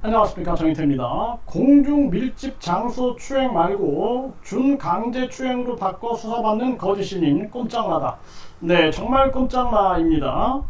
안녕하십니까 정희태입니다. 공중 밀집 장소 추행 말고 준강제 추행으로 바꿔 수사받는 거짓 신인 꼼짝마다. 네, 정말 꼼짝마입니다.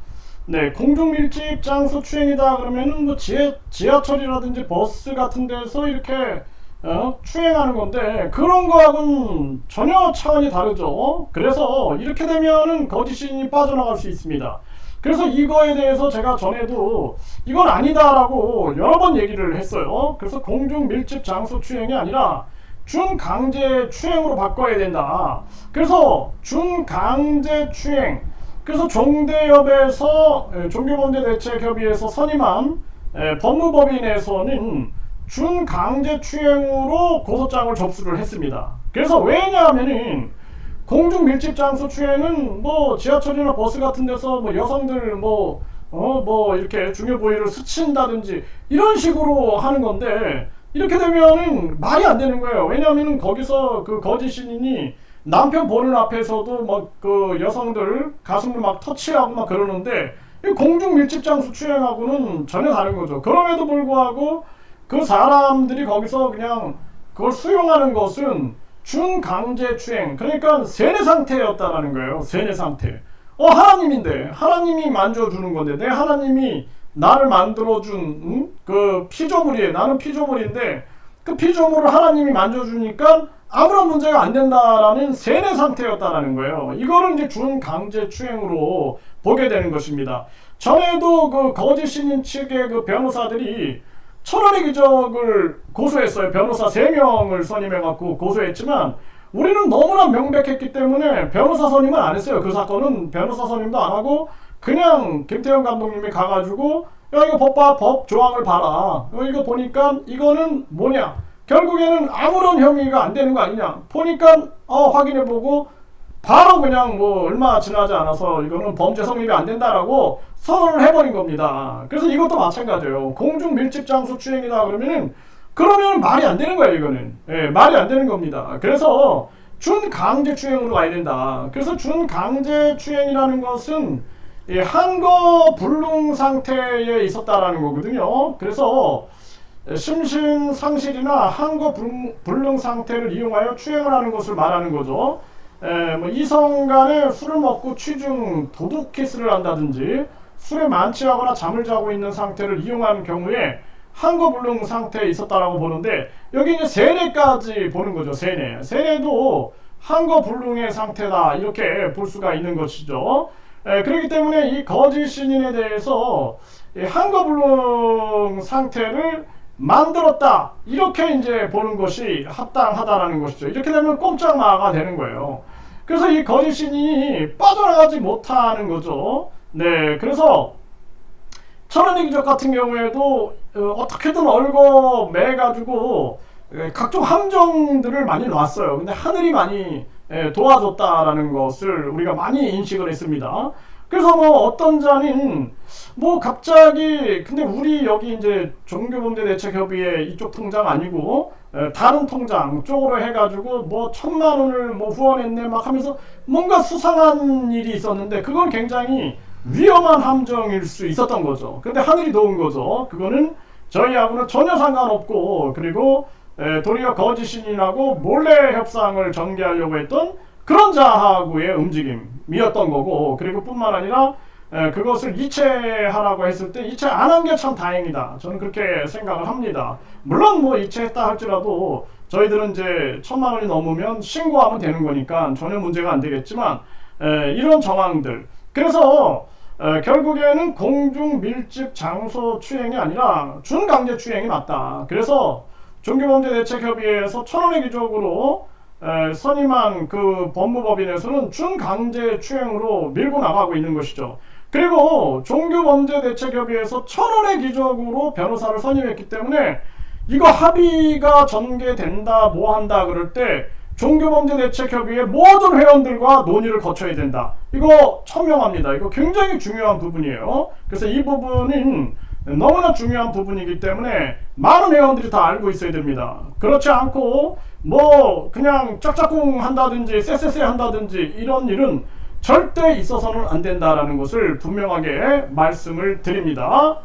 네, 공중 밀집 장소 추행이다 그러면은 뭐 지하, 지하철이라든지 버스 같은 데서 이렇게 어, 추행하는 건데 그런 거하고는 전혀 차원이 다르죠. 그래서 이렇게 되면은 거짓 신이 빠져나갈 수 있습니다. 그래서 이거에 대해서 제가 전에도 이건 아니다라고 여러 번 얘기를 했어요. 그래서 공중 밀집 장소 추행이 아니라 준강제 추행으로 바꿔야 된다. 그래서 준강제 추행. 그래서 종대협에서 에, 종교범죄대책협의회에서 선임한 에, 법무법인에서는 준강제 추행으로 고소장을 접수를 했습니다. 그래서 왜냐하면은 공중 밀집 장소 추행은 뭐 지하철이나 버스 같은 데서 뭐 여성들 뭐 어 뭐 이렇게 중요 부위를 스친다든지 이런 식으로 하는 건데 이렇게 되면은 말이 안 되는 거예요. 왜냐하면 거기서 그 거짓 신인이 남편 보는 앞에서도 막 그 여성들 가슴을 막 터치하고 막 그러는데 이 공중 밀집 장소 추행하고는 전혀 다른 거죠. 그럼에도 불구하고 그 사람들이 거기서 그냥 그걸 수용하는 것은 준강제 추행. 그러니까 세뇌 상태였다라는 거예요. 세뇌 상태. 어 하나님인데. 하나님이 만져주는 건데. 내 하나님이 나를 만들어준 응? 그 피조물이에요. 나는 피조물인데 그 피조물을 하나님이 만져주니까 아무런 문제가 안 된다라는 세뇌 상태였다라는 거예요. 이거를 이제 준강제 추행으로 보게 되는 것입니다. 전에도 그 거짓 신인 측의 그 변호사들이 천원의 기적을 고소했어요. 변호사 3명을 선임해갖고 고소했지만 우리는 너무나 명백했기 때문에 변호사 선임은 안 했어요. 그 사건은 변호사 선임도 안 하고 그냥 김태형 감독님이 가가지고 야 이거 법과 법 조항을 봐라. 어, 이거 보니까 이거는 뭐냐. 결국에는 아무런 형의가 안 되는 거 아니냐. 보니까 어 확인해보고 바로 그냥 뭐 얼마 지나지 않아서 이거는 범죄 성립이 안 된다라고 선언을 해버린 겁니다. 그래서 이것도 마찬가지예요. 공중 밀집 장소 추행이다 그러면은 그러면 말이 안 되는 거예요. 이거는 예, 말이 안 되는 겁니다. 그래서 준강제 추행으로 가야 된다. 그래서 준강제 추행이라는 것은 예, 한거 불능 상태에 있었다라는 거거든요. 그래서 심신 상실이나 한거 불능 상태를 이용하여 추행을 하는 것을 말하는 거죠. 에, 뭐 이성 간에 술을 먹고 취중 도둑 키스를 한다든지 술에 만취하거나 잠을 자고 있는 상태를 이용하는 경우에 한거불능 상태에 있었다라고 보는데 여기 이제 세뇌까지 보는 거죠 세뇌. 세뇌도 한거불능의 상태다 이렇게 볼 수가 있는 것이죠. 에, 그렇기 때문에 이 거짓 신인에 대해서 한거불능 상태를 만들었다 이렇게 이제 보는 것이 합당하다라는 것이죠. 이렇게 되면 꼼짝마가 되는 거예요. 그래서 이 거짓 신이 빠져나가지 못하는 거죠. 네, 그래서 천연의 기적 같은 경우에도 어, 떻게든 얼거 매 가지고 각종 함정들을 많이 놨어요. 근데 하늘이 많이 도와줬다라는 것을 우리가 많이 인식을 했습니다. 그래서 뭐 어떤 자는 뭐 갑자기 근데 우리 여기 이제 종교범죄대책협의회 이쪽 통장 아니고 다른 통장 쪽으로 해가지고 뭐 천만 원을 뭐 후원했네 막 하면서 뭔가 수상한 일이 있었는데 그건 굉장히 위험한 함정일 수 있었던 거죠. 근데 하늘이 도운 거죠. 그거는 저희하고는 전혀 상관없고 그리고 도리어 거짓신이라고 몰래 협상을 전개하려고 했던 그런 자하고의 움직임이었던 거고 그리고 뿐만 아니라 에, 그것을 이체하라고 했을 때 이체 안 한 게 참 다행이다. 저는 그렇게 생각을 합니다. 물론 뭐 이체했다 할지라도 저희들은 이제 천만 원이 넘으면 신고하면 되는 거니까 전혀 문제가 안 되겠지만 에, 이런 정황들 그래서 에, 결국에는 공중 밀집 장소 추행이 아니라 준강제 추행이 맞다. 그래서 종교범죄대책협의회에서 천원의 기적으로 에, 선임한 그 법무법인에서는 준강제 추행으로 밀고 나가고 있는 것이죠. 그리고 종교범죄대책협의회에서 천원의 기적으로 변호사를 선임했기 때문에 이거 합의가 전개된다 뭐 한다 그럴 때 종교범죄대책협의회 모든 회원들과 논의를 거쳐야 된다. 이거 천명합니다. 이거 굉장히 중요한 부분이에요. 그래서 이 부분은 너무나 중요한 부분이기 때문에 많은 회원들이 다 알고 있어야 됩니다. 그렇지 않고 뭐 그냥 짝짝꿍 한다든지 쎄쎄쎄 한다든지 이런 일은 절대 있어서는 안 된다라는 것을 분명하게 말씀을 드립니다.